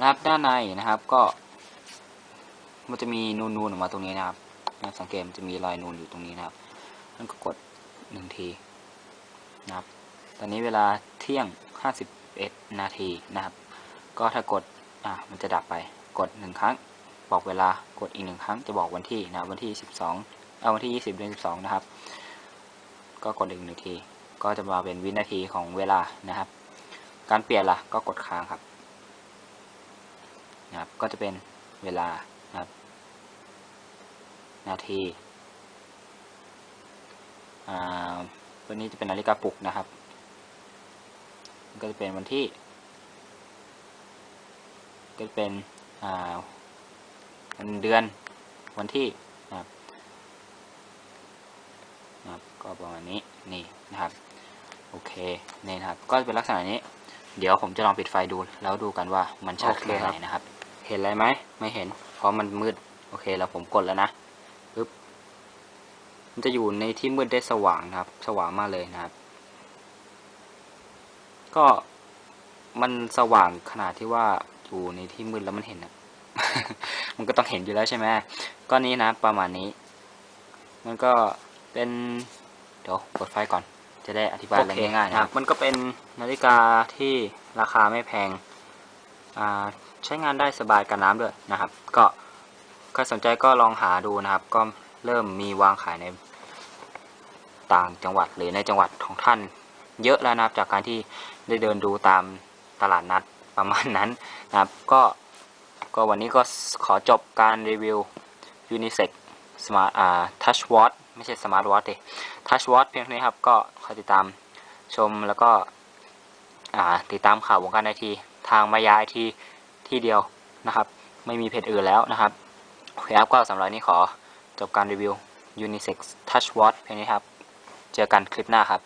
นะครับด้านในนะครับก็ มันจะมีนูนๆออกมาตรงนี้นะครับนะครับสังเกตมันจะมีรอยนูนอยู่ตรงนี้นะครับนั่นก็กดหนึ่งทีนะครับ ตอนนี้เวลาเที่ยง 51 นาทีนะครับ ก็ถ้ากดอะมันจะดับไปกดหนึ่งครั้ง บอกเวลากดอีกหนึ่งครั้งจะบอกวันที่นะวันที่ 12เอาวันที่ 20เดือน12 นะครับ ก็กดอีกหนึ่งที ก็จะมาเป็นวินาทีของเวลานะครับ การเปลี่ยนล่ะก็กดค้างครับ นะครับ ก็จะเป็นเวลานะครับ นาทีอ่าตัวนี้จะเป็นนาฬิกาปลุกนะครับ ก็จะเป็นวันที่ ก็จะเป็นอ่าวันเดือนวันที่นะครับนะครับก็ประมาณนี้นี่นะครับโอเคนี่นะครับ ก็จะเป็นลักษณะนี้ เดี๋ยวผมจะลองปิดไฟดู แล้วดูกันว่ามันชัดแค่ไหนนะครับ เห็นอะไรไหมไม่เห็น เพราะมันมืด โอเคแล้วผมกดแล้วนะปึ๊บมันจะอยู่ในที่มืดได้สว่างนะครับ สว่างมากเลยนะครับ ก็มันสว่างขนาดที่ว่าอยู่ในที่มืดแล้วมันเห็นนะมันก็ต้องเห็นอยู่แล้วใช่ไหมก็นี้นะประมาณนี้ มันก็เป็นเดี๋ยวกดไฟก่อน จะได้อธิบายอะไรง่ายๆนะครับ มันก็เป็นนาฬิกาที่ราคาไม่แพงอ่า ใช้งานได้สบายกันน้ำด้วยนะครับ ก็ใครสนใจก็ลองหาดูนะครับ ก็เริ่มมีวางขายในต่างจังหวัดหรือในจังหวัดของท่านเยอะแล้วนะครับจากการที่ได้เดินดูตามตลาดนัดประมาณนั้นนะครับ ก็ก็วันนี้ก็ขอจบการรีวิว Unisex Smart อ่า Touch Watch ไม่ใช่ Smart Watch ดิ Touch Watch เพียงเท่านี้ครับ ก็ขอยติดตามชมแล้วก็อ่าติดตามข่าววงการไอที ทางมายาไอทีที่เดียวนะครับ ไม่มีเพจอื่นแล้วนะครับโอเคครับก็สำหรับนนี้ขอจบการรีวิว Unisex Touch Watch เพียงนี้ครับ เจอกันคลิปหน้าครับ